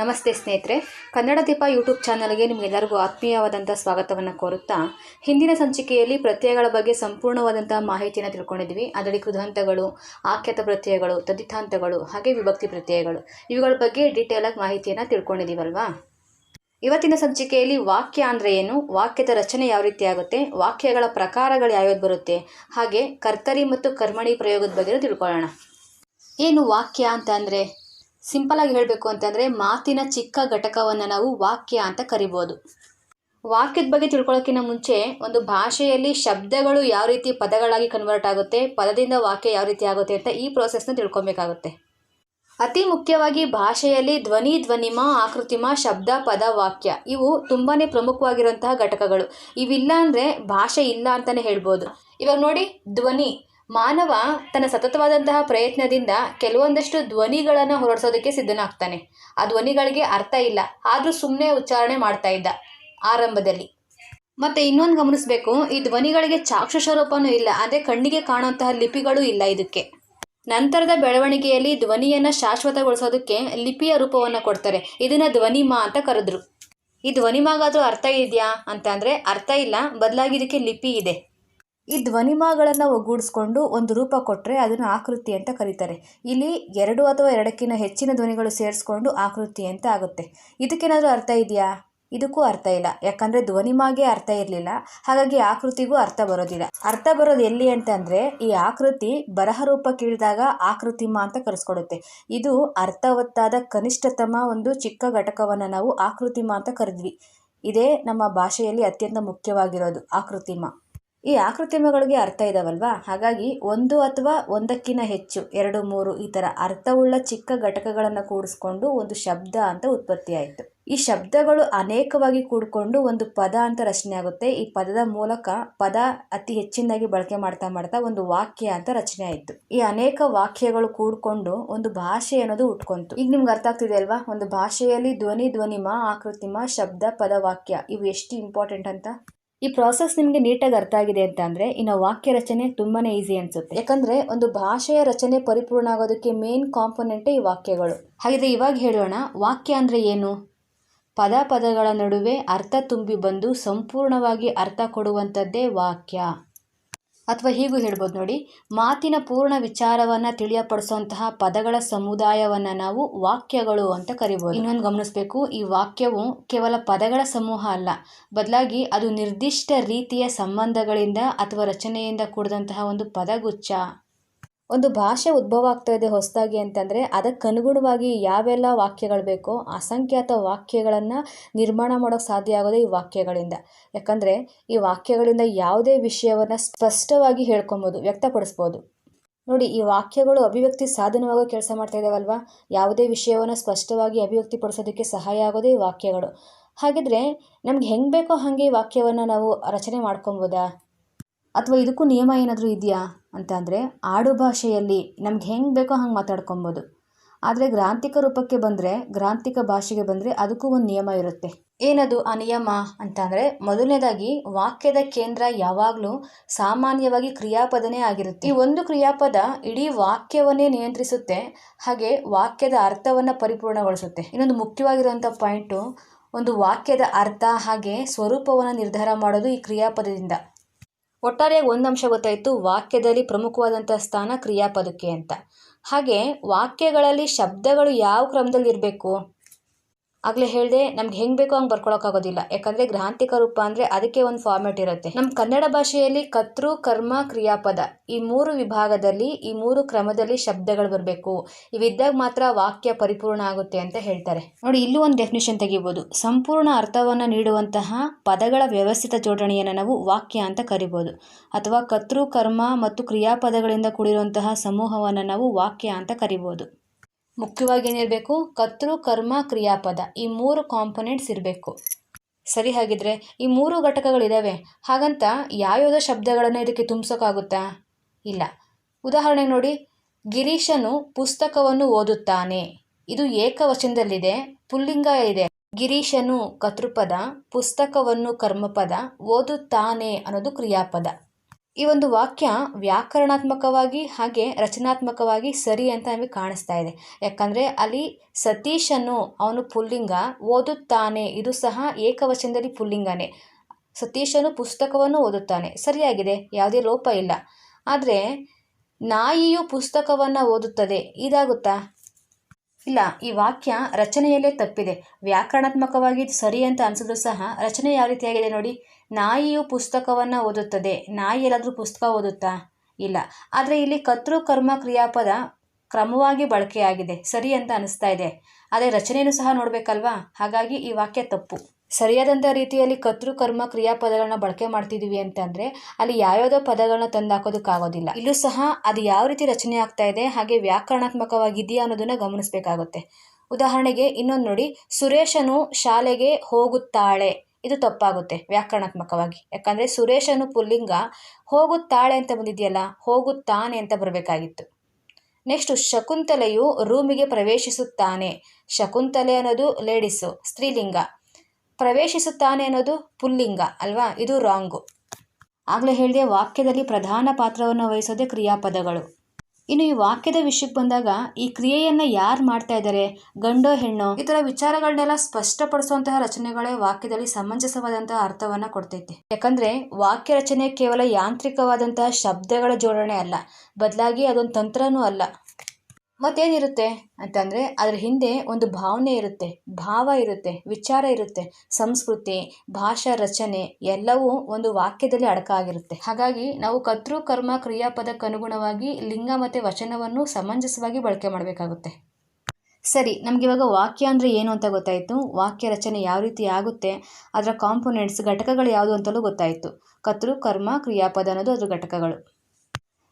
ನಮಸ್ತೆ ಸ್ನೇಹಿತರೆ, ಕನ್ನಡ ದೀಪ ಯೂಟ್ಯೂಬ್ ಚಾನಲ್ಗೆ ನಿಮಗೆಲ್ಲರಿಗೂ ಆತ್ಮೀಯವಾದಂಥ ಸ್ವಾಗತವನ್ನು ಕೋರುತ್ತಾ, ಹಿಂದಿನ ಸಂಚಿಕೆಯಲ್ಲಿ ಪ್ರತ್ಯಯಗಳ ಬಗ್ಗೆ ಸಂಪೂರ್ಣವಾದಂಥ ಮಾಹಿತಿಯನ್ನು ತಿಳ್ಕೊಂಡಿದ್ವಿ ಅದರಲ್ಲಿ ಕೃದಂತಗಳು, ಆಖ್ಯಾತ ಪ್ರತ್ಯಯಗಳು, ತದಿತಾಂತಗಳು, ಹಾಗೆ ವಿಭಕ್ತಿ ಪ್ರತ್ಯಯಗಳು, ಇವುಗಳ ಬಗ್ಗೆ ಡೀಟೇಲಾಗಿ ಮಾಹಿತಿಯನ್ನು ತಿಳ್ಕೊಂಡಿದ್ದೀವಲ್ವಾ? ಇವತ್ತಿನ ಸಂಚಿಕೆಯಲ್ಲಿ ವಾಕ್ಯ ಅಂದರೆ ಏನು, ವಾಕ್ಯದ ರಚನೆ ಯಾವ ರೀತಿ ಆಗುತ್ತೆ, ವಾಕ್ಯಗಳ ಪ್ರಕಾರಗಳು ಯಾವ್ಯಾವ್ದು ಬರುತ್ತೆ, ಹಾಗೆ ಕರ್ತರಿ ಮತ್ತು ಕರ್ಮಣಿ ಪ್ರಯೋಗದ ಬಗ್ಗೆ ತಿಳ್ಕೊಳ್ಳೋಣ. ಏನು ವಾಕ್ಯ ಅಂತ ಅಂದರೆ? ಸಿಂಪಲ್ ಆಗಿ ಹೇಳಬೇಕು ಅಂತಂದರೆ ಮಾತಿನ ಚಿಕ್ಕ ಘಟಕವನ್ನು ನಾವು ವಾಕ್ಯ ಅಂತ ಕರಿಬೋದು. ವಾಕ್ಯದ ಬಗ್ಗೆ ತಿಳ್ಕೊಳ್ಳೋಕ್ಕಿಂತ ಮುಂಚೆ ಒಂದು ಭಾಷೆಯಲ್ಲಿ ಶಬ್ದಗಳು ಯಾವ ರೀತಿ ಪದಗಳಾಗಿ ಕನ್ವರ್ಟ್ ಆಗುತ್ತೆ, ಪದದಿಂದ ವಾಕ್ಯ ಯಾವ ರೀತಿ ಆಗುತ್ತೆ ಅಂತ ಈ ಪ್ರೋಸೆಸ್ನ ತಿಳ್ಕೊಬೇಕಾಗುತ್ತೆ. ಅತಿ ಮುಖ್ಯವಾಗಿ ಭಾಷೆಯಲ್ಲಿ ಧ್ವನಿ, ಧ್ವನಿಮ, ಆಕೃತಿಮ, ಶಬ್ದ, ಪದ, ವಾಕ್ಯ ಇವು ತುಂಬಾ ಪ್ರಮುಖವಾಗಿರುವಂತಹ ಘಟಕಗಳು. ಇವಿಲ್ಲ ಅಂದರೆ ಭಾಷೆ ಇಲ್ಲ ಅಂತಲೇ ಹೇಳ್ಬೋದು. ಇವಾಗ ನೋಡಿ, ಧ್ವನಿ. ಮಾನವ ತನ್ನ ಸತತವಾದಂತಹ ಪ್ರಯತ್ನದಿಂದ ಕೆಲವೊಂದಷ್ಟು ಧ್ವನಿಗಳನ್ನು ಹೊರಡಿಸೋದಕ್ಕೆ ಸಿದ್ಧನಾಗ್ತಾನೆ. ಆ ಧ್ವನಿಗಳಿಗೆ ಅರ್ಥ ಇಲ್ಲ, ಆದರೂ ಸುಮ್ಮನೆ ಉಚ್ಚಾರಣೆ ಮಾಡ್ತಾ ಇದ್ದ ಆರಂಭದಲ್ಲಿ. ಮತ್ತು ಇನ್ನೊಂದು ಗಮನಿಸಬೇಕು, ಈ ಧ್ವನಿಗಳಿಗೆ ಚಾಕ್ಷುಷ ರೂಪನೂ ಇಲ್ಲ ಅಂದರೆ ಕಣ್ಣಿಗೆ ಕಾಣುವಂತಹ ಲಿಪಿಗಳು ಇಲ್ಲ ಇದಕ್ಕೆ. ನಂತರದ ಬೆಳವಣಿಗೆಯಲ್ಲಿ ಧ್ವನಿಯನ್ನು ಶಾಶ್ವತಗೊಳಿಸೋದಕ್ಕೆ ಲಿಪಿಯ ರೂಪವನ್ನು ಕೊಡ್ತಾರೆ, ಇದನ್ನು ಧ್ವನಿಮಾ ಅಂತ ಕರೆದ್ರು. ಈ ಧ್ವನಿಮಾಗಾದರೂ ಅರ್ಥ ಇದೆಯಾ? ಅಂತ ಅಂದರೆ ಅರ್ಥ ಇಲ್ಲ, ಬದಲಾಗಿ ಇದಕ್ಕೆ ಲಿಪಿ ಇದೆ. ಈ ಧ್ವನಿಮಾಗಳನ್ನು ಒಗ್ಗೂಡಿಸ್ಕೊಂಡು ಒಂದು ರೂಪ ಕೊಟ್ಟರೆ ಅದನ್ನು ಆಕೃತಿ ಅಂತ ಕರೀತಾರೆ. ಇಲ್ಲಿ ಎರಡು ಅಥವಾ ಎರಡಕ್ಕಿಂತ ಹೆಚ್ಚಿನ ಧ್ವನಿಗಳು ಸೇರಿಸ್ಕೊಂಡು ಆಕೃತಿ ಅಂತ ಆಗುತ್ತೆ. ಇದಕ್ಕೇನಾದರೂ ಅರ್ಥ ಇದೆಯಾ? ಇದಕ್ಕೂ ಅರ್ಥ ಇಲ್ಲ. ಯಾಕಂದರೆ ಧ್ವನಿಮಾಗೆ ಅರ್ಥ ಇರಲಿಲ್ಲ. ಹಾಗಾಗಿ ಆಕೃತಿಗೂ ಅರ್ಥ ಬರೋದಿಲ್ಲ. ಅರ್ಥ ಬರೋದು ಎಲ್ಲಿ ಅಂತಂದರೆ ಈ ಆಕೃತಿ ಬರಹ ರೂಪ ಕೇಳಿದಾಗ ಆಕೃತಿಮ ಅಂತ ಕರೆಸ್ಕೊಡುತ್ತೆ. ಇದು ಅರ್ಥವತ್ತಾದ ಕನಿಷ್ಠತಮ ಒಂದು ಚಿಕ್ಕ ಘಟಕವನ್ನು ನಾವು ಆಕೃತಿಮ ಅಂತ ಕರೆದ್ವಿ. ಇದೇ ನಮ್ಮ ಭಾಷೆಯಲ್ಲಿ ಅತ್ಯಂತ ಮುಖ್ಯವಾಗಿರೋದು ಆಕೃತಿಮ. ಈ ಆಕೃತಿಮಗಳಿಗೆ ಅರ್ಥ ಇದಾವಲ್ವಾ? ಹಾಗಾಗಿ ಒಂದು ಅಥವಾ ಒಂದಕ್ಕಿಂತ ಹೆಚ್ಚು, ಎರಡು, ಮೂರು ಈ ಥರ ಅರ್ಥವುಳ್ಳ ಚಿಕ್ಕ ಘಟಕಗಳನ್ನು ಕೂಡಿಸ್ಕೊಂಡು ಒಂದು ಶಬ್ದ ಅಂತ ಉತ್ಪತ್ತಿ ಆಯಿತು. ಈ ಶಬ್ದಗಳು ಅನೇಕವಾಗಿ ಕೂಡಿಕೊಂಡು ಒಂದು ಪದ ಅಂತ ರಚನೆ ಆಗುತ್ತೆ. ಈ ಪದದ ಮೂಲಕ ಪದ ಅತಿ ಹೆಚ್ಚಿನದಾಗಿ ಬಳಕೆ ಮಾಡ್ತಾ ಮಾಡ್ತಾ ಒಂದು ವಾಕ್ಯ ಅಂತ ರಚನೆ ಆಯಿತು. ಈ ಅನೇಕ ವಾಕ್ಯಗಳು ಕೂಡಿಕೊಂಡು ಒಂದು ಭಾಷೆ ಅನ್ನೋದು ಉಟ್ಕೊಂತು. ಈಗ ನಿಮ್ಗೆ ಅರ್ಥ ಆಗ್ತಿದೆ ಅಲ್ವಾ? ಒಂದು ಭಾಷೆಯಲ್ಲಿ ಧ್ವನಿ, ಧ್ವನಿಮ, ಆಕೃತಿಮ, ಶಬ್ದ, ಪದ, ವಾಕ್ಯ ಇವು ಎಷ್ಟು ಇಂಪಾರ್ಟೆಂಟ್ ಅಂತ? ಈ ಪ್ರಾಸೆಸ್ ನಿಮಗೆ ನೀಟಾಗಿ ಅರ್ಥ ಆಗಿದೆ ಅಂತ ಅಂದರೆ ಇನ್ನು ವಾಕ್ಯ ರಚನೆ ತುಂಬಾ ಈಸಿ ಅನಿಸುತ್ತೆ. ಯಾಕಂದರೆ ಒಂದು ಭಾಷೆಯ ರಚನೆ ಪರಿಪೂರ್ಣ ಆಗೋದಕ್ಕೆ ಮೇನ್ ಕಾಂಪೊನೆಂಟೇ ಈ ವಾಕ್ಯಗಳು. ಹಾಗಿದ್ರೆ ಇವಾಗ ಹೇಳೋಣ, ವಾಕ್ಯ ಅಂದರೆ ಏನು? ಪದ ಪದಗಳ ನಡುವೆ ಅರ್ಥ ತುಂಬಿ ಬಂದು ಸಂಪೂರ್ಣವಾಗಿ ಅರ್ಥ ಕೊಡುವಂಥದ್ದೇ ವಾಕ್ಯ. ಅಥವಾ ಹೀಗೂ ಹೇಳ್ಬೋದು ನೋಡಿ, ಮಾತಿನ ಪೂರ್ಣ ವಿಚಾರವನ್ನು ತಿಳಿಯಪಡಿಸುವಂತಹ ಪದಗಳ ಸಮುದಾಯವನ್ನು ನಾವು ವಾಕ್ಯಗಳು ಅಂತ ಕರಿಬೋದು. ಇನ್ನೊಂದು ಗಮನಿಸಬೇಕು, ಈ ವಾಕ್ಯವು ಕೇವಲ ಪದಗಳ ಸಮೂಹ ಅಲ್ಲ, ಬದಲಾಗಿ ಅದು ನಿರ್ದಿಷ್ಟ ರೀತಿಯ ಸಂಬಂಧಗಳಿಂದ ಅಥವಾ ರಚನೆಯಿಂದ ಕೂಡಿದಂತಹ ಒಂದು ಪದಗುಚ್ಛ. ಒಂದು ಭಾಷೆ ಉದ್ಭವ ಆಗ್ತಾ ಇದೆ ಹೊಸದಾಗಿ ಅಂತಂದರೆ ಅದಕ್ಕನುಗುಣವಾಗಿ ಯಾವೆಲ್ಲ ವಾಕ್ಯಗಳು ಬೇಕೋ ಅಸಂಖ್ಯಾತ ವಾಕ್ಯಗಳನ್ನು ನಿರ್ಮಾಣ ಮಾಡೋಕ್ಕೆ ಸಾಧ್ಯ ಆಗೋದೇ ಈ ವಾಕ್ಯಗಳಿಂದ. ಯಾಕಂದರೆ ಈ ವಾಕ್ಯಗಳಿಂದ ಯಾವುದೇ ವಿಷಯವನ್ನು ಸ್ಪಷ್ಟವಾಗಿ ಹೇಳ್ಕೊಬೋದು, ವ್ಯಕ್ತಪಡಿಸ್ಬೋದು. ನೋಡಿ, ಈ ವಾಕ್ಯಗಳು ಅಭಿವ್ಯಕ್ತಿ ಸಾಧನವಾಗೋ ಕೆಲಸ ಮಾಡ್ತಾ ಇದ್ದಾವಲ್ವಾ ಯಾವುದೇ ವಿಷಯವನ್ನು ಸ್ಪಷ್ಟವಾಗಿ ಅಭಿವ್ಯಕ್ತಿಪಡಿಸೋದಕ್ಕೆ ಸಹಾಯ ಆಗೋದೇ ಈ ವಾಕ್ಯಗಳು. ಹಾಗಿದ್ರೆ ನಮ್ಗೆ ಹೆಂಗೆ ಬೇಕೋ ಹಾಗೆ ಈ ವಾಕ್ಯವನ್ನು ನಾವು ರಚನೆ ಮಾಡ್ಕೊಬೋದಾ? ಅಥವಾ ಇದಕ್ಕೂ ನಿಯಮ ಏನಾದರೂ ಇದೆಯಾ? ಅಂತ ಅಂದರೆ ಆಡು ಭಾಷೆಯಲ್ಲಿ ನಮ್ಗೆ ಹೆಂಗೆ ಬೇಕೋ ಹಂಗೆ ಮಾತಾಡ್ಕೊಬೋದು. ಆದರೆ ಗ್ರಾಂಥಿಕ ರೂಪಕ್ಕೆ ಬಂದರೆ, ಗ್ರಾಂಥಿಕ ಭಾಷೆಗೆ ಬಂದರೆ ಅದಕ್ಕೂ ಒಂದು ನಿಯಮ ಇರುತ್ತೆ. ಏನದು ಆ ನಿಯಮ ಅಂತ ಅಂದರೆ ಮೊದಲನೇದಾಗಿ ವಾಕ್ಯದ ಕೇಂದ್ರ ಯಾವಾಗಲೂ ಸಾಮಾನ್ಯವಾಗಿ ಕ್ರಿಯಾಪದನೇ ಆಗಿರುತ್ತೆ. ಈ ಒಂದು ಕ್ರಿಯಾಪದ ಇಡೀ ವಾಕ್ಯವನ್ನೇ ನಿಯಂತ್ರಿಸುತ್ತೆ, ಹಾಗೆ ವಾಕ್ಯದ ಅರ್ಥವನ್ನು ಪರಿಪೂರ್ಣಗೊಳಿಸುತ್ತೆ. ಇನ್ನೊಂದು ಮುಖ್ಯವಾಗಿರುವಂಥ ಪಾಯಿಂಟು, ಒಂದು ವಾಕ್ಯದ ಅರ್ಥ ಹಾಗೆ ಸ್ವರೂಪವನ್ನು ನಿರ್ಧಾರ ಮಾಡೋದು ಈ ಕ್ರಿಯಾಪದದಿಂದ. ಒಟ್ಟಾರೆಯಾಗಿ ಒಂದು ಅಂಶ ಗೊತ್ತಾಯಿತು, ವಾಕ್ಯದಲ್ಲಿ ಪ್ರಮುಖವಾದಂಥ ಸ್ಥಾನ ಕ್ರಿಯಾಪದಕ್ಕೆ ಅಂತ. ಹಾಗೆ, ವಾಕ್ಯಗಳಲ್ಲಿ ಶಬ್ದಗಳು ಯಾವ ಕ್ರಮದಲ್ಲಿ ಇರಬೇಕು ಆಗಲೇ ಹೇಳಿದೆ, ನಮ್ಗೆ ಹೆಂಗೆ ಬೇಕೋ ಹಂಗೆ ಬರ್ಕೊಳಕ್ಕಾಗೋದಿಲ್ಲ. ಯಾಕಂದರೆ ಗ್ರಾಂಥಿಕ ರೂಪ ಅಂದರೆ ಅದಕ್ಕೆ ಒಂದು ಫಾರ್ಮೆಟ್ ಇರುತ್ತೆ. ನಮ್ಮ ಕನ್ನಡ ಭಾಷೆಯಲ್ಲಿ ಕರ್ತೃ, ಕರ್ಮ, ಕ್ರಿಯಾಪದ ಈ ಮೂರು ವಿಭಾಗದಲ್ಲಿ, ಈ ಮೂರು ಕ್ರಮದಲ್ಲಿ ಶಬ್ದಗಳು ಬರಬೇಕು. ಇವಿದ್ದಾಗ ಮಾತ್ರ ವಾಕ್ಯ ಪರಿಪೂರ್ಣ ಆಗುತ್ತೆ ಅಂತ ಹೇಳ್ತಾರೆ. ನೋಡಿ, ಇಲ್ಲೂ ಒಂದು ಡೆಫಿನೇಷನ್ ತೆಗಿಬೋದು. ಸಂಪೂರ್ಣ ಅರ್ಥವನ್ನು ನೀಡುವಂತಹ ಪದಗಳ ವ್ಯವಸ್ಥಿತ ಜೋಡಣೆಯನ್ನು ನಾವು ವಾಕ್ಯ ಅಂತ ಕರಿಬೋದು. ಅಥವಾ ಕರ್ತೃ, ಕರ್ಮ ಮತ್ತು ಕ್ರಿಯಾಪದಗಳಿಂದ ಕೂಡಿರುವಂತಹ ಸಮೂಹವನ್ನು ನಾವು ವಾಕ್ಯ ಅಂತ ಕರಿಬೋದು. ಮುಖ್ಯವಾಗಿ ಏನಿರಬೇಕು ಕರ್ತೃ, ಕರ್ಮ, ಕ್ರಿಯಾಪದ ಈ ಮೂರು ಕಾಂಪೊನೆಂಟ್ಸ್ ಇರಬೇಕು. ಸರಿ ಹಾಗಿದ್ರೆ ಈ ಮೂರು ಘಟಕಗಳಿದ್ದಾವೆ ಹಾಗಂತ ಯಾವ್ಯಾವುದೋ ಶಬ್ದಗಳನ್ನು ಇದಕ್ಕೆ ತುಂಬಿಸೋಕ್ಕಾಗುತ್ತಾ ಇಲ್ಲ. ಉದಾಹರಣೆ ನೋಡಿ, ಗಿರೀಶನು ಪುಸ್ತಕವನ್ನು ಓದುತ್ತಾನೆ. ಇದು ಏಕವಚನದಲ್ಲಿದೆ, ಪುಲ್ಲಿಂಗ ಇದೆ. ಗಿರೀಶನು ಕತೃಪದ ಪುಸ್ತಕವನ್ನು ಕರ್ಮಪದ, ಓದುತ್ತಾನೆ ಅನ್ನೋದು ಕ್ರಿಯಾಪದ. ಈ ಒಂದು ವಾಕ್ಯ ವ್ಯಾಕರಣಾತ್ಮಕವಾಗಿ ಹಾಗೆ ರಚನಾತ್ಮಕವಾಗಿ ಸರಿ ಅಂತ ನಮಗೆ ಕಾಣಿಸ್ತಾ ಇದೆ. ಯಾಕಂದರೆ ಅಲ್ಲಿ ಸತೀಶನು ಅವನು ಪುಲ್ಲಿಂಗ, ಓದುತ್ತಾನೆ, ಇದು ಸಹ ಏಕವಚನದಲ್ಲಿ ಪುಲ್ಲಿಂಗನೇ. ಸತೀಶನು ಪುಸ್ತಕವನ್ನು ಓದುತ್ತಾನೆ. ಸರಿಯಾಗಿದೆ, ಯಾವುದೇ ಲೋಪ ಇಲ್ಲ. ಆದರೆ ನಾಯಿಯು ಪುಸ್ತಕವನ್ನು ಓದುತ್ತದೆ, ಇದಾಗುತ್ತಾ? ಇಲ್ಲ, ಈ ವಾಕ್ಯ ರಚನೆಯಲ್ಲೇ ತಪ್ಪಿದೆ. ವ್ಯಾಕರಣಾತ್ಮಕವಾಗಿ ಸರಿ ಅಂತ ಅನಿಸಿದ್ರು ಸಹ ರಚನೆ ಯಾವ ರೀತಿಯಾಗಿದೆ ನೋಡಿ. ನಾಯಿಯು ಪುಸ್ತಕವನ್ನು ಓದುತ್ತದೆ. ನಾಯಿ ಎಲ್ಲಾದರೂ ಪುಸ್ತಕ ಓದುತ್ತಾ? ಇಲ್ಲ. ಆದರೆ ಇಲ್ಲಿ ಕರ್ತೃ ಕರ್ಮ ಕ್ರಿಯಾಪದ ಕ್ರಮವಾಗಿ ಬಳಕೆಯಾಗಿದೆ. ಸರಿ ಅಂತ ಅನಿಸ್ತಾ ಇದೆ. ಆದರೆ ರಚನೆಯೂ ಸಹ ನೋಡಬೇಕಲ್ವಾ? ಹಾಗಾಗಿ ಈ ವಾಕ್ಯ ತಪ್ಪು. ಸರಿಯಾದಂಥ ರೀತಿಯಲ್ಲಿ ಕರ್ತೃ ಕರ್ಮ ಕ್ರಿಯಾಪದಗಳನ್ನ ಬಳಕೆ ಮಾಡ್ತಿದ್ದೀವಿ ಅಂತಂದರೆ ಅಲ್ಲಿ ಯಾವ್ಯಾವುದೋ ಪದಗಳನ್ನ ತಂದು ಹಾಕೋದಕ್ಕಾಗೋದಿಲ್ಲ ಇಲ್ಲೂ ಸಹ ಅದು ಯಾವ ರೀತಿ ರಚನೆ ಆಗ್ತಾ ಇದೆ, ಹಾಗೆ ವ್ಯಾಕರಣಾತ್ಮಕವಾಗಿದೆಯಾ ಅನ್ನೋದನ್ನ ಗಮನಿಸಬೇಕಾಗುತ್ತೆ. ಉದಾಹರಣೆಗೆ ಇನ್ನೊಂದು ನೋಡಿ, ಸುರೇಶನು ಶಾಲೆಗೆ ಹೋಗುತ್ತಾಳೆ. ಇದು ತಪ್ಪಾಗುತ್ತೆ ವ್ಯಾಕರಣಾತ್ಮಕವಾಗಿ. ಯಾಕಂದರೆ ಸುರೇಶನು ಪುಲ್ಲಿಂಗ ಹೋಗುತ್ತಾಳೆ ಅಂತ ಬಂದಿದೆಯಲ್ಲ, ಹೋಗುತ್ತಾನೆ ಅಂತ ಬರಬೇಕಾಗಿತ್ತು. ನೆಕ್ಸ್ಟು ಶಕುಂತಲೆಯು ರೂಮಿಗೆ ಪ್ರವೇಶಿಸುತ್ತಾನೆ. ಶಕುಂತಲೆ ಅನ್ನೋದು ಲೇಡೀಸು ಸ್ತ್ರೀಲಿಂಗ. ಪ್ರವೇಶಿಸುತ್ತಾನೆ ಅನ್ನೋದು ಪುಲ್ಲಿಂಗ, ಅಲ್ವಾ? ಇದು ರಾಂಗು ಆಗಲೇ ಹೇಳಿದೆ, ವಾಕ್ಯದಲ್ಲಿ ಪ್ರಧಾನ ಪಾತ್ರವನ್ನು ವಹಿಸೋದೇ ಕ್ರಿಯಾಪದಗಳು. ಇನ್ನು ಈ ವಾಕ್ಯದ ವಿಷಯಕ್ಕೆ ಬಂದಾಗ ಈ ಕ್ರಿಯೆಯನ್ನು ಯಾರು ಮಾಡ್ತಾ ಇದ್ದಾರೆ ಗಂಡೋ, ಹೆಣ್ಣೋ? ಈ ಥರ ವಿಚಾರಗಳನ್ನೆಲ್ಲ ಸ್ಪಷ್ಟಪಡಿಸುವಂತಹ ರಚನೆಗಳೇ ವಾಕ್ಯದಲ್ಲಿ ಸಮಂಜಸವಾದಂತಹ ಅರ್ಥವನ್ನು ಕೊಡ್ತೈತೆ. ಯಾಕಂದ್ರೆ ವಾಕ್ಯ ರಚನೆ ಕೇವಲ ಯಾಂತ್ರಿಕವಾದಂತಹ ಶಬ್ದಗಳ ಜೋಡಣೆ ಅಲ್ಲ. ಬದಲಾಗಿ ಅದೊಂದು ತಂತ್ರನೂ ಅಲ್ಲ. ಮತ್ತೇನಿರುತ್ತೆ ಅಂತಂದರೆ ಅದರ ಹಿಂದೆ ಒಂದು ಭಾವನೆ ಇರುತ್ತೆ, ಭಾವ ಇರುತ್ತೆ, ವಿಚಾರ ಇರುತ್ತೆ, ಸಂಸ್ಕೃತಿ, ಭಾಷಾ ರಚನೆ ಎಲ್ಲವೂ ಒಂದು ವಾಕ್ಯದಲ್ಲಿ ಅಡಕ ಆಗಿರುತ್ತೆ. ಹಾಗಾಗಿ ನಾವು ಕರ್ತೃ, ಕರ್ಮ, ಕ್ರಿಯಾಪದಕ್ಕೆ ಅನುಗುಣವಾಗಿ ಲಿಂಗ ಮತ್ತು ವಚನವನ್ನು ಸಮಂಜಸವಾಗಿ ಬಳಕೆ ಮಾಡಬೇಕಾಗುತ್ತೆ. ಸರಿ, ನಮ್ಗೆ ಇವಾಗ ವಾಕ್ಯ ಅಂದರೆ ಏನು ಅಂತ ಗೊತ್ತಾಯಿತು? ವಾಕ್ಯ ರಚನೆ ಯಾವ ರೀತಿ ಆಗುತ್ತೆ? ಅದರ ಕಾಂಪೊನೆಂಟ್ಸ್ ಘಟಕಗಳು ಯಾವುದು ಅಂತಲೂ ಗೊತ್ತಾಯಿತು. ಕರ್ತೃ, ಕರ್ಮ, ಕ್ರಿಯಾಪದ ಅನ್ನೋದು ಅದರ ಘಟಕಗಳು.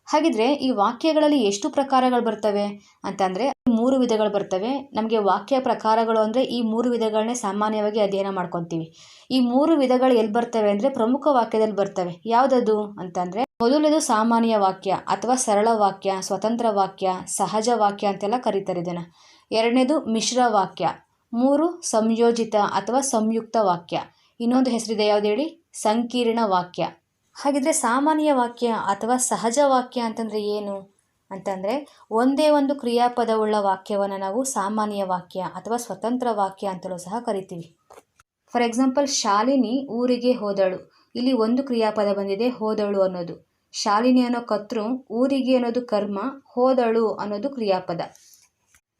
ಹಾಗಿದ್ರೆ ಈ ವಾಕ್ಯಗಳಲ್ಲಿ ಎಷ್ಟು ಪ್ರಕಾರಗಳು ಬರ್ತವೆ ಅಂತಂದರೆ ಮೂರು ವಿಧಗಳು ಬರ್ತವೆ. ನಮಗೆ ವಾಕ್ಯ ಪ್ರಕಾರಗಳು ಅಂದರೆ ಈ ಮೂರು ವಿಧಗಳನ್ನೇ ಸಾಮಾನ್ಯವಾಗಿ ಅಧ್ಯಯನ ಮಾಡ್ಕೊತೀವಿ. ಈ ಮೂರು ವಿಧಗಳು ಎಲ್ಲಿ ಬರ್ತವೆ ಅಂದರೆ ಪ್ರಮುಖ ವಾಕ್ಯದಲ್ಲಿ ಬರ್ತವೆ. ಯಾವುದದು ಅಂತಂದರೆ ಮೊದಲನೇದು ಸಾಮಾನ್ಯ ವಾಕ್ಯ ಅಥವಾ ಸರಳ ವಾಕ್ಯ, ಸ್ವತಂತ್ರ ವಾಕ್ಯ, ಸಹಜ ವಾಕ್ಯ ಅಂತೆಲ್ಲ ಕರೀತಾರೆ ಇದನ್ನು. ಎರಡನೇದು ಮಿಶ್ರ ವಾಕ್ಯ. ಮೂರು ಸಂಯೋಜಿತ ಅಥವಾ ಸಂಯುಕ್ತ ವಾಕ್ಯ. ಇನ್ನೊಂದು ಹೆಸರಿದೆ ಯಾವ್ದು ಹೇಳಿ? ಸಂಕೀರ್ಣ ವಾಕ್ಯ. ಹಾಗಿದ್ರೆ ಸಾಮಾನ್ಯ ವಾಕ್ಯ ಅಥವಾ ಸಹಜ ವಾಕ್ಯ ಅಂತಂದರೆ ಏನು? ಅಂತಂದರೆ, ಒಂದೇ ಒಂದು ಕ್ರಿಯಾಪದವುಳ್ಳ ವಾಕ್ಯವನ್ನು ನಾವು ಸಾಮಾನ್ಯ ವಾಕ್ಯ ಅಥವಾ ಸ್ವತಂತ್ರ ವಾಕ್ಯ ಅಂತಲೂ ಸಹ ಕರಿತೀವಿ. ಫಾರ್ ಎಕ್ಸಾಂಪಲ್ ಶಾಲಿನಿ ಊರಿಗೆ ಹೋದಳು. ಇಲ್ಲಿ ಒಂದು ಕ್ರಿಯಾಪದ ಬಂದಿದೆ, ಹೋದಳು ಅನ್ನೋದು. ಶಾಲಿನಿ ಅನ್ನೋ ಕರ್ತೃ ಊರಿಗೆ ಅನ್ನೋದು ಕರ್ಮ, ಹೋದಳು ಅನ್ನೋದು ಕ್ರಿಯಾಪದ.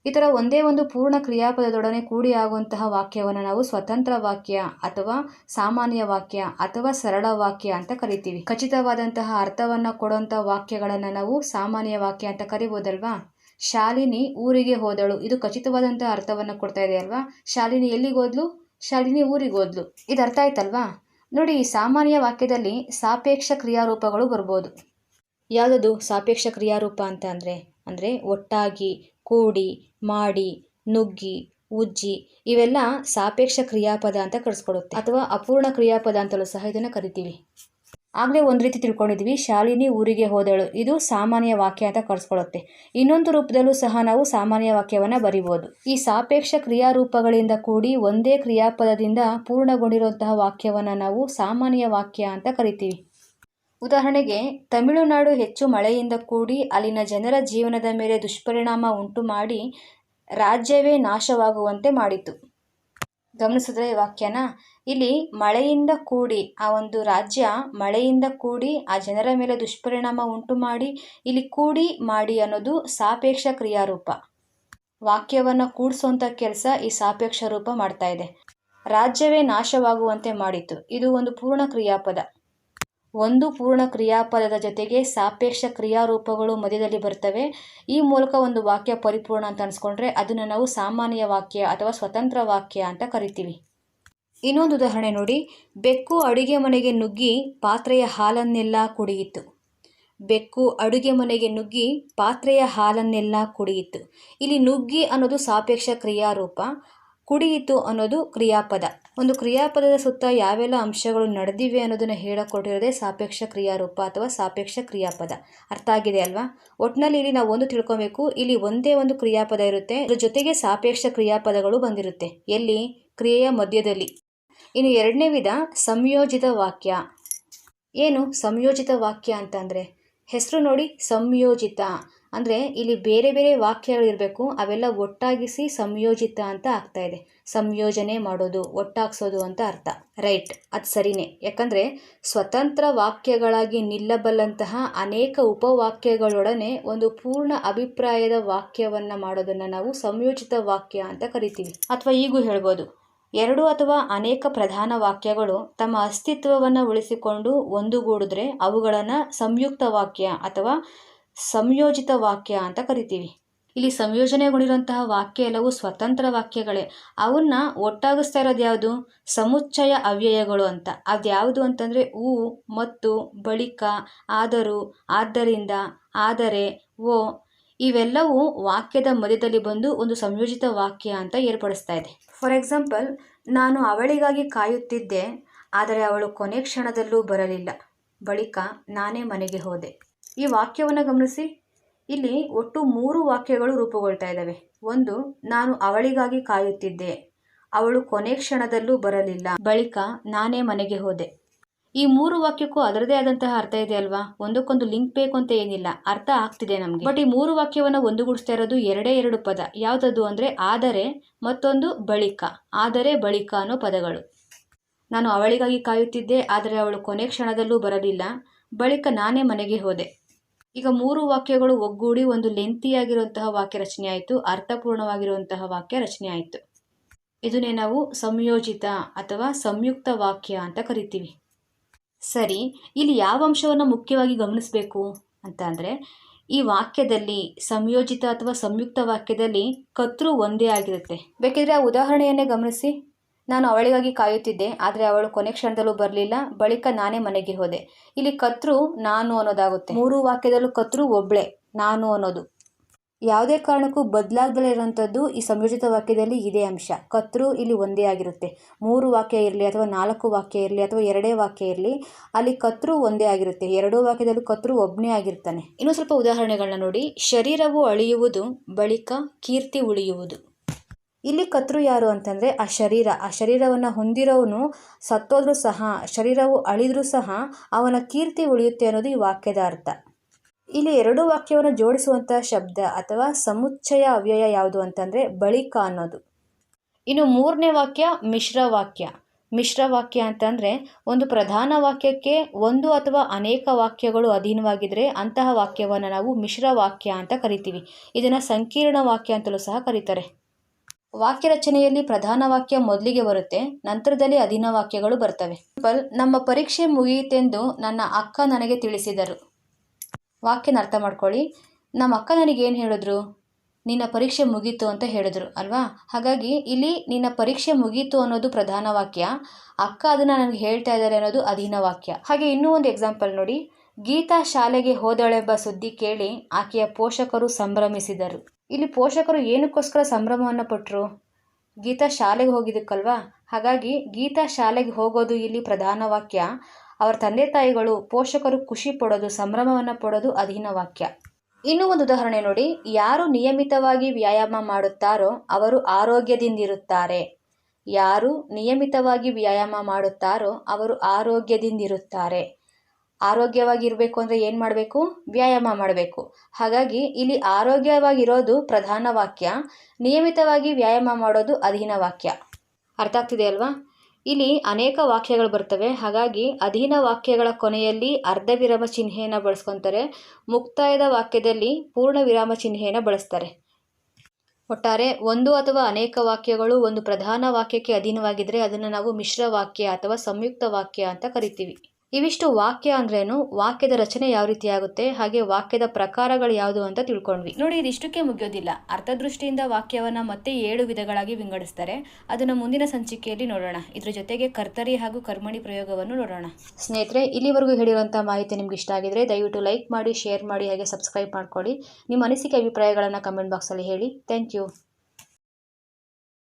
ಈ ಥರ ಒಂದೇ ಒಂದು ಪೂರ್ಣ ಕ್ರಿಯಾಪದದೊಡನೆ ಕೂಡಿ ಆಗುವಂತಹ ವಾಕ್ಯವನ್ನು ನಾವು ಸ್ವತಂತ್ರ ವಾಕ್ಯ ಅಥವಾ ಸಾಮಾನ್ಯ ವಾಕ್ಯ ಅಥವಾ ಸರಳ ವಾಕ್ಯ ಅಂತ ಕರಿತೀವಿ. ಖಚಿತವಾದಂತಹ ಅರ್ಥವನ್ನು ಕೊಡುವಂಥ ವಾಕ್ಯಗಳನ್ನು ನಾವು ಸಾಮಾನ್ಯ ವಾಕ್ಯ ಅಂತ ಕರಿಬೋದಲ್ವಾ? ಶಾಲಿನಿ ಊರಿಗೆ ಹೋದಳು. ಇದು ಖಚಿತವಾದಂತಹ ಅರ್ಥವನ್ನು ಕೊಡ್ತಾ ಇದೆ ಅಲ್ವಾ? ಶಾಲಿನಿ ಎಲ್ಲಿಗೆ ಹೋದ್ಲು? ಶಾಲಿನಿ ಊರಿಗೆ ಹೋದ್ಲು. ಇದು ಅರ್ಥ ಆಯ್ತಲ್ವಾ? ನೋಡಿ, ಈ ಸಾಮಾನ್ಯ ವಾಕ್ಯದಲ್ಲಿ ಸಾಪೇಕ್ಷ ಕ್ರಿಯಾರೂಪಗಳು ಬರ್ಬೋದು. ಯಾವುದದು ಸಾಪೇಕ್ಷ ಕ್ರಿಯಾರೂಪ ಅಂತ ಅಂದರೆ? ಅಂದರೆ ಒಟ್ಟಾಗಿ ಕೂಡಿ, ಮಾಡಿ, ನುಗ್ಗಿ, ಉಜ್ಜಿ ಇವೆಲ್ಲ ಸಾಪೇಕ್ಷ ಕ್ರಿಯಾಪದ ಅಂತ ಕಳಿಸ್ಕೊಡುತ್ತೆ. ಅಥವಾ ಅಪೂರ್ಣ ಕ್ರಿಯಾಪದ ಅಂತಲೂ ಸಹ ಇದನ್ನು ಕರಿತೀವಿ. ಆಗಲೇ ಒಂದು ರೀತಿ ತಿಳ್ಕೊಂಡಿದ್ವಿ. ಶಾಲಿನಿ ಊರಿಗೆ ಹೋದಳು. ಇದು ಸಾಮಾನ್ಯ ವಾಕ್ಯ ಅಂತ ಕರೆಸ್ಕೊಳುತ್ತೆ ಇನ್ನೊಂದು ರೂಪದಲ್ಲೂ ಸಹ ನಾವು ಸಾಮಾನ್ಯ ವಾಕ್ಯವನ್ನು ಬರಿಬೋದು. ಈ ಸಾಪೇಕ್ಷ ಕ್ರಿಯಾರೂಪಗಳಿಂದ ಕೂಡಿ ಒಂದೇ ಕ್ರಿಯಾಪದದಿಂದ ಪೂರ್ಣಗೊಂಡಿರುವಂತಹ ವಾಕ್ಯವನ್ನು ನಾವು ಸಾಮಾನ್ಯ ವಾಕ್ಯ ಅಂತ ಕರಿತೀವಿ. ಉದಾಹರಣೆಗೆ, ತಮಿಳುನಾಡು ಹೆಚ್ಚು ಮಳೆಯಿಂದ ಕೂಡಿ ಅಲ್ಲಿನ ಜನರ ಜೀವನದ ಮೇಲೆ ದುಷ್ಪರಿಣಾಮ ಉಂಟು ಮಾಡಿ ರಾಜ್ಯವೇ ನಾಶವಾಗುವಂತೆ ಮಾಡಿತು. ಗಮನಿಸಿದ್ರೆ ಈ ವಾಕ್ಯನ ಇಲ್ಲಿ ಮಳೆಯಿಂದ ಕೂಡಿ ಆ ಒಂದು ರಾಜ್ಯ ಮಳೆಯಿಂದ ಕೂಡಿ ಆ ಜನರ ಮೇಲೆ ದುಷ್ಪರಿಣಾಮ ಉಂಟು ಮಾಡಿ, ಇಲ್ಲಿ ಕೂಡಿ ಮಾಡಿ ಅನ್ನೋದು ಸಾಪೇಕ್ಷ ಕ್ರಿಯಾರೂಪ. ವಾಕ್ಯವನ್ನು ಕೂಡಿಸುವಂಥ ಕೆಲಸ ಈ ಸಾಪೇಕ್ಷ ರೂಪ ಮಾಡ್ತಾ ಇದೆ. ರಾಜ್ಯವೇ ನಾಶವಾಗುವಂತೆ ಮಾಡಿತು. ಇದು ಒಂದು ಪೂರ್ಣ ಕ್ರಿಯಾಪದ. ಒಂದು ಪೂರ್ಣ ಕ್ರಿಯಾಪದದ ಜೊತೆಗೆ ಸಾಪೇಕ್ಷ ಕ್ರಿಯಾರೂಪಗಳು ಮಧ್ಯದಲ್ಲಿ ಬರ್ತವೆ ಈ ಮೂಲಕ ಒಂದು ವಾಕ್ಯ ಪರಿಪೂರ್ಣ ಅಂತ ಅನ್ಸ್ಕೊಂಡ್ರೆ ಅದನ್ನು ನಾವು ಸಾಮಾನ್ಯ ವಾಕ್ಯ ಅಥವಾ ಸ್ವತಂತ್ರ ವಾಕ್ಯ ಅಂತ ಕರಿತೀವಿ. ಇನ್ನೊಂದು ಉದಾಹರಣೆ ನೋಡಿ. ಬೆಕ್ಕು ಅಡುಗೆ ಮನೆಗೆ ನುಗ್ಗಿ ಪಾತ್ರೆಯ ಹಾಲನ್ನೆಲ್ಲ ಕುಡಿಯಿತು. ಬೆಕ್ಕು ಅಡುಗೆ ಮನೆಗೆ ನುಗ್ಗಿ ಪಾತ್ರೆಯ ಹಾಲನ್ನೆಲ್ಲ ಕುಡಿಯಿತು. ಇಲ್ಲಿ ನುಗ್ಗಿ ಅನ್ನೋದು ಸಾಪೇಕ್ಷ ಕ್ರಿಯಾರೂಪ. ಕುಡಿಯಿತು ಅನ್ನೋದು ಕ್ರಿಯಾಪದ. ಒಂದು ಕ್ರಿಯಾಪದದ ಸುತ್ತ ಯಾವೆಲ್ಲ ಅಂಶಗಳು ನಡೆದಿವೆ ಅನ್ನೋದನ್ನು ಹೇಳಿಕೊಟ್ಟಿರೋದೇ ಸಾಪೇಕ್ಷ ಕ್ರಿಯಾರೂಪ ಅಥವಾ ಸಾಪೇಕ್ಷ ಕ್ರಿಯಾಪದ. ಅರ್ಥ ಆಗಿದೆ ಅಲ್ವಾ? ಒಟ್ಟಿನಲ್ಲಿ ಇಲ್ಲಿ ನಾವು ಒಂದು ತಿಳ್ಕೊಬೇಕು, ಇಲ್ಲಿ ಒಂದೇ ಒಂದು ಕ್ರಿಯಾಪದ ಇರುತ್ತೆ, ಅದ್ರ ಜೊತೆಗೆ ಸಾಪೇಕ್ಷ ಕ್ರಿಯಾಪದಗಳು ಬಂದಿರುತ್ತೆ. ಎಲ್ಲಿ? ಕ್ರಿಯೆಯ ಮಧ್ಯದಲ್ಲಿ. ಇನ್ನು ಎರಡನೇ ವಿಧ, ಸಂಯೋಜಿತ ವಾಕ್ಯ. ಏನು? ಸಂಯೋಜಿತ ವಾಕ್ಯ ಅಂತಂದರೆ ಹೆಸರು ನೋಡಿ, ಸಂಯೋಜಿತ. ಅಂದರೆ ಇಲ್ಲಿ ಬೇರೆ ಬೇರೆ ವಾಕ್ಯಗಳಿರಬೇಕು ಅವೆಲ್ಲ ಒಟ್ಟಾಗಿಸಿ ಸಂಯೋಜಿತ ಅಂತ ಆಗ್ತಾ ಇದೆ. ಸಂಯೋಜನೆ ಮಾಡೋದು, ಒಟ್ಟಾಗ್ಸೋದು ಅಂತ ಅರ್ಥ. ರೈಟ್, ಅದು ಸರಿನೇ. ಯಾಕಂದರೆ ಸ್ವತಂತ್ರ ವಾಕ್ಯಗಳಾಗಿ ನಿಲ್ಲಬಲ್ಲಂತಹ ಅನೇಕ ಉಪವಾಕ್ಯಗಳೊಡನೆ ಒಂದು ಪೂರ್ಣ ಅಭಿಪ್ರಾಯದ ವಾಕ್ಯವನ್ನು ಮಾಡೋದನ್ನು ನಾವು ಸಂಯೋಜಿತ ವಾಕ್ಯ ಅಂತ ಕರಿತೀವಿ. ಅಥವಾ ಈಗೂ ಹೇಳ್ಬೋದು, ಎರಡು ಅಥವಾ ಅನೇಕ ಪ್ರಧಾನ ವಾಕ್ಯಗಳು ತಮ್ಮ ಅಸ್ತಿತ್ವವನ್ನು ಉಳಿಸಿಕೊಂಡು ಒಂದುಗೂಡಿದ್ರೆ ಅವುಗಳನ್ನು ಸಂಯುಕ್ತ ವಾಕ್ಯ ಅಥವಾ ಸಂಯೋಜಿತ ವಾಕ್ಯ ಅಂತ ಕರಿತೀವಿ. ಇಲ್ಲಿ ಸಂಯೋಜನೆಗೊಂಡಿರುವಂತಹ ವಾಕ್ಯ ಎಲ್ಲವೂ ಸ್ವತಂತ್ರ ವಾಕ್ಯಗಳೇ. ಅವನ್ನ ಒಟ್ಟಾಗಿಸ್ತಾ ಇರೋದು ಯಾವುದು? ಸಮುಚ್ಚಯ ಅವ್ಯಯಗಳು ಅಂತ. ಅದ್ಯಾವುದು ಅಂತಂದರೆ ಊ, ಮತ್ತು, ಬಳಿಕ, ಆದರೂ, ಆದ್ದರಿಂದ, ಆದರೆ, ಓ ಇವೆಲ್ಲವೂ ವಾಕ್ಯದ ಮಧ್ಯದಲ್ಲಿ ಬಂದು ಒಂದು ಸಂಯೋಜಿತ ವಾಕ್ಯ ಅಂತ ಏರ್ಪಡಿಸ್ತಾ ಇದೆ. ಫಾರ್ ಎಕ್ಸಾಂಪಲ್, ನಾನು ಅವಳಿಗಾಗಿ ಕಾಯುತ್ತಿದ್ದೆ, ಆದರೆ ಅವಳು ಕೊನೆ ಕ್ಷಣದಲ್ಲೂ ಬರಲಿಲ್ಲ. ಬಳಿಕ ನಾನೇ ಮನೆಗೆ ಹೋದೆ. ಈ ವಾಕ್ಯವನ್ನು ಗಮನಿಸಿ. ಇಲ್ಲಿ ಒಟ್ಟು ಮೂರು ವಾಕ್ಯಗಳು ರೂಪುಗೊಳ್ತಾ ಇದ್ದಾವೆ. ಒಂದು, ನಾನು ಅವಳಿಗಾಗಿ ಕಾಯುತ್ತಿದ್ದೆ. ಅವಳು ಕೊನೆ ಕ್ಷಣದಲ್ಲೂ ಬರಲಿಲ್ಲ. ಬಳಿಕ ನಾನೇ ಮನೆಗೆ ಹೋದೆ. ಈ ಮೂರು ವಾಕ್ಯಕ್ಕೂ ಅದರದೇ ಆದಂತಹ ಅರ್ಥ ಇದೆ ಅಲ್ವಾ? ಒಂದಕ್ಕೊಂದು ಲಿಂಕ್ ಬೇಕು ಅಂತ ಏನಿಲ್ಲ. ಅರ್ಥ ಆಗ್ತಿದೆ ನಮಗೆ. ಬಟ್ ಈ ಮೂರು ವಾಕ್ಯವನ್ನು ಒಂದುಗೂಡಿಸ್ತಾ ಇರೋದು ಎರಡೇ ಎರಡು ಪದ. ಯಾವುದದು ಅಂದರೆ ಆದರೆ, ಮತ್ತೊಂದು ಬಳಿಕ. ಆದರೆ, ಬಳಿಕ ಅನ್ನೋ ಪದಗಳು. ನಾನು ಅವಳಿಗಾಗಿ ಕಾಯುತ್ತಿದ್ದೆ, ಆದರೆ ಅವಳು ಕೊನೆ ಕ್ಷಣದಲ್ಲೂ ಬರಲಿಲ್ಲ. ಬಳಿಕ ನಾನೇ ಮನೆಗೆ ಹೋದೆ. ಈಗ ಮೂರು ವಾಕ್ಯಗಳು ಒಗ್ಗೂಡಿ ಒಂದು ಲೆಂತಿಯಾಗಿರುವಂತಹ ವಾಕ್ಯ ರಚನೆ ಆಯಿತು, ಅರ್ಥಪೂರ್ಣವಾಗಿರುವಂತಹ ವಾಕ್ಯ ರಚನೆ ಆಯಿತು. ಇದನ್ನೇ ನಾವು ಸಂಯೋಜಿತ ಅಥವಾ ಸಂಯುಕ್ತ ವಾಕ್ಯ ಅಂತ ಕರಿತೀವಿ. ಸರಿ, ಇಲ್ಲಿ ಯಾವ ಅಂಶವನ್ನು ಮುಖ್ಯವಾಗಿ ಗಮನಿಸಬೇಕು ಅಂತ ಅಂದರೆ, ಈ ವಾಕ್ಯದಲ್ಲಿ ಸಂಯೋಜಿತ ಅಥವಾ ಸಂಯುಕ್ತ ವಾಕ್ಯದಲ್ಲಿ ಕತ್ರು ಒಂದೇ ಆಗಿರುತ್ತೆ. ಬೇಕಿದ್ರೆ ಆ ಉದಾಹರಣೆಯನ್ನೇ ಗಮನಿಸಿ. ನಾನು ಅವಳಿಗಾಗಿ ಕಾಯುತ್ತಿದ್ದೆ, ಆದರೆ ಅವಳು ಕೊನೆ ಕ್ಷಣದಲ್ಲೂ ಬರಲಿಲ್ಲ, ಬಳಿಕ ನಾನೇ ಮನೆಗೆ ಹೋದೆ. ಇಲ್ಲಿ ಕತ್ರು ನಾನು ಅನ್ನೋದಾಗುತ್ತೆ. ಮೂರು ವಾಕ್ಯದಲ್ಲೂ ಕತ್ರು ಒಬ್ಳೆ, ನಾನು ಅನ್ನೋದು. ಯಾವುದೇ ಕಾರಣಕ್ಕೂ ಬದಲಾಗದಲ್ಲೇ ಇರುವಂಥದ್ದು ಈ ಸಂಯೋಜಿತ ವಾಕ್ಯದಲ್ಲಿ ಇದೇ ಅಂಶ. ಕತ್ರು ಇಲ್ಲಿ ಒಂದೇ ಆಗಿರುತ್ತೆ. ಮೂರು ವಾಕ್ಯ ಇರಲಿ ಅಥವಾ ನಾಲ್ಕು ವಾಕ್ಯ ಇರಲಿ ಅಥವಾ ಎರಡೇ ವಾಕ್ಯ ಇರಲಿ, ಅಲ್ಲಿ ಕತ್ರು ಒಂದೇ ಆಗಿರುತ್ತೆ. ಎರಡೂ ವಾಕ್ಯದಲ್ಲೂ ಕತ್ರು ಒಬ್ಬನೇ ಆಗಿರ್ತಾನೆ. ಇನ್ನೂ ಸ್ವಲ್ಪ ಉದಾಹರಣೆಗಳನ್ನ ನೋಡಿ. ಶರೀರವು ಅಳಿಯುವುದು, ಬಳಿಕ ಕೀರ್ತಿ ಉಳಿಯುವುದು. ಇಲ್ಲಿ ಕತ್ರು ಯಾರು ಅಂತಂದರೆ ಆ ಶರೀರ. ಆ ಶರೀರವನ್ನು ಹೊಂದಿರೋವನು ಸತ್ತೋದ್ರೂ ಸಹ, ಶರೀರವು ಅಳಿದ್ರೂ ಸಹ ಅವನ ಕೀರ್ತಿ ಉಳಿಯುತ್ತೆ ಅನ್ನೋದು ಈ ವಾಕ್ಯದ ಅರ್ಥ. ಇಲ್ಲಿ ಎರಡು ವಾಕ್ಯವನ್ನು ಜೋಡಿಸುವಂತಹ ಶಬ್ದ ಅಥವಾ ಸಮುಚ್ಚಯ ಅವ್ಯಯ ಯಾವುದು ಅಂತಂದರೆ ಬಳಿಕ ಅನ್ನೋದು. ಇನ್ನು ಮೂರನೇ ವಾಕ್ಯ ಮಿಶ್ರ ವಾಕ್ಯ. ಮಿಶ್ರ ವಾಕ್ಯ ಅಂತಂದರೆ ಒಂದು ಪ್ರಧಾನ ವಾಕ್ಯಕ್ಕೆ ಒಂದು ಅಥವಾ ಅನೇಕ ವಾಕ್ಯಗಳು ಅಧೀನವಾಗಿದ್ದರೆ ಅಂತಹ ವಾಕ್ಯವನ್ನು ನಾವು ಮಿಶ್ರ ವಾಕ್ಯ ಅಂತ ಕರಿತೀವಿ. ಇದನ್ನು ಸಂಕೀರ್ಣ ವಾಕ್ಯ ಅಂತಲೂ ಸಹ ಕರೀತಾರೆ. ವಾಕ್ಯ ರಚನೆಯಲ್ಲಿ ಪ್ರಧಾನ ವಾಕ್ಯ ಮೊದಲಿಗೆ ಬರುತ್ತೆ, ನಂತರದಲ್ಲಿ ಅಧೀನ ವಾಕ್ಯಗಳು ಬರ್ತವೆ. ಪಲ್ ನಮ್ಮ ಪರೀಕ್ಷೆ ಮುಗಿಯಿತೆಂದು ನನ್ನ ಅಕ್ಕ ನನಗೆ ತಿಳಿಸಿದರು. ವಾಕ್ಯನ ಅರ್ಥ ಮಾಡ್ಕೊಳ್ಳಿ. ನಮ್ಮ ಅಕ್ಕ ನನಗೆ ಏನು ಹೇಳಿದ್ರು? ನಿನ್ನ ಪರೀಕ್ಷೆ ಮುಗೀತು ಅಂತ ಹೇಳಿದ್ರು, ಅಲ್ವಾ? ಹಾಗಾಗಿ ಇಲ್ಲಿ ನಿನ್ನ ಪರೀಕ್ಷೆ ಮುಗೀತು ಅನ್ನೋದು ಪ್ರಧಾನ ವಾಕ್ಯ, ಅಕ್ಕ ಅದನ್ನು ನನಗೆ ಹೇಳ್ತಾ ಇದ್ದಾರೆ ಅನ್ನೋದು ಅಧೀನ ವಾಕ್ಯ. ಹಾಗೆ ಇನ್ನೂ ಒಂದು ಎಕ್ಸಾಂಪಲ್ ನೋಡಿ. ಗೀತಾ ಶಾಲೆಗೆ ಹೋದಳೆಂಬ ಸುದ್ದಿ ಕೇಳಿ ಆಕೆಯ ಪೋಷಕರು ಸಂಭ್ರಮಿಸಿದರು. ಇಲ್ಲಿ ಪೋಷಕರು ಏನಕ್ಕೋಸ್ಕರ ಸಂಭ್ರಮವನ್ನು ಪಟ್ಟರು ಗೀತಾ ಶಾಲೆಗೆ ಹೋಗಿದ್ದಕ್ಕಲ್ವಾ? ಹಾಗಾಗಿ ಗೀತಾ ಶಾಲೆಗೆ ಹೋಗೋದು ಇಲ್ಲಿ ಪ್ರಧಾನ ವಾಕ್ಯ. ಅವರ ತಂದೆ ತಾಯಿಗಳು ಪೋಷಕರು ಖುಷಿ ಪಡೋದು, ಸಂಭ್ರಮವನ್ನು ಪಡೋದು ಅಧೀನ ವಾಕ್ಯ. ಇನ್ನೂ ಒಂದು ಉದಾಹರಣೆ ನೋಡಿ. ಯಾರು ನಿಯಮಿತವಾಗಿ ವ್ಯಾಯಾಮ ಮಾಡುತ್ತಾರೋ ಅವರು ಆರೋಗ್ಯದಿಂದಿರುತ್ತಾರೆ. ಯಾರು ನಿಯಮಿತವಾಗಿ ವ್ಯಾಯಾಮ ಮಾಡುತ್ತಾರೋ ಅವರು ಆರೋಗ್ಯದಿಂದಿರುತ್ತಾರೆ. ಆರೋಗ್ಯವಾಗಿರಬೇಕು ಅಂದರೆ ಏನು ಮಾಡಬೇಕು? ವ್ಯಾಯಾಮ ಮಾಡಬೇಕು. ಹಾಗಾಗಿ ಇಲ್ಲಿ ಆರೋಗ್ಯವಾಗಿರೋದು ಪ್ರಧಾನ ವಾಕ್ಯ. ನಿಯಮಿತವಾಗಿ ವ್ಯಾಯಾಮ ಮಾಡೋದು ಅಧೀನ ವಾಕ್ಯ. ಅರ್ಥ ಆಗ್ತಿದೆ ಅಲ್ವಾ? ಇಲ್ಲಿ ಅನೇಕ ವಾಕ್ಯಗಳು ಬರ್ತವೆ. ಹಾಗಾಗಿ ಅಧೀನ ವಾಕ್ಯಗಳ ಕೊನೆಯಲ್ಲಿ ಅರ್ಧ ವಿರಾಮ ಚಿಹ್ನೆಯನ್ನು ಬಳಸ್ಕೊತಾರೆ. ಮುಕ್ತಾಯದ ವಾಕ್ಯದಲ್ಲಿ ಪೂರ್ಣ ವಿರಾಮ ಚಿಹ್ನೆಯನ್ನು ಬಳಸ್ತಾರೆ. ಒಟ್ಟಾರೆ ಒಂದು ಅಥವಾ ಅನೇಕ ವಾಕ್ಯಗಳು ಒಂದು ಪ್ರಧಾನ ವಾಕ್ಯಕ್ಕೆ ಅಧೀನವಾಗಿದ್ದರೆ ಅದನ್ನು ನಾವು ಮಿಶ್ರ ವಾಕ್ಯ ಅಥವಾ ಸಂಯುಕ್ತ ವಾಕ್ಯ ಅಂತ ಕರಿತೀವಿ. ಇವಿಷ್ಟು ವಾಕ್ಯ ಅಂದ್ರೇನು? ವಾಕ್ಯದ ರಚನೆ ಯಾವ ರೀತಿ ಆಗುತ್ತೆ ಹಾಗೆ ವಾಕ್ಯದ ಪ್ರಕಾರಗಳು ಯಾವುದು ಅಂತ ತಿಳ್ಕೊಂಡ್ವಿ. ನೋಡಿ ಇದಿಷ್ಟಕ್ಕೆ ಮುಗಿಯೋದಿಲ್ಲ. ಅರ್ಥದೃಷ್ಟಿಯಿಂದ ವಾಕ್ಯವನ್ನ ಮತ್ತೆ ಏಳು ವಿಧಗಳಾಗಿ ವಿಂಗಡಿಸ್ತಾರೆ. ಅದನ್ನ ಮುಂದಿನ ಸಂಚಿಕೆಯಲ್ಲಿ ನೋಡೋಣ. ಇದ್ರ ಜೊತೆಗೆ ಕರ್ತರಿ ಹಾಗೂ ಕರ್ಮಣಿ ಪ್ರಯೋಗವನ್ನು ನೋಡೋಣ. ಸ್ನೇಹಿತರೆ ಇಲ್ಲಿವರೆಗೂ ಹೇಳಿರುವಂಥ ಮಾಹಿತಿ ನಿಮ್ಗೆ ಇಷ್ಟ ಆಗಿದ್ರೆ ದಯವಿಟ್ಟು ಲೈಕ್ ಮಾಡಿ ಶೇರ್ ಮಾಡಿ ಹಾಗೆ ಸಬ್ಸ್ಕ್ರೈಬ್ ಮಾಡ್ಕೊಳ್ಳಿ. ನಿಮ್ಮ ಅನಿಸಿಕೆ ಅಭಿಪ್ರಾಯಗಳನ್ನು ಕಮೆಂಟ್ ಬಾಕ್ಸಲ್ಲಿ ಹೇಳಿ. Thank you.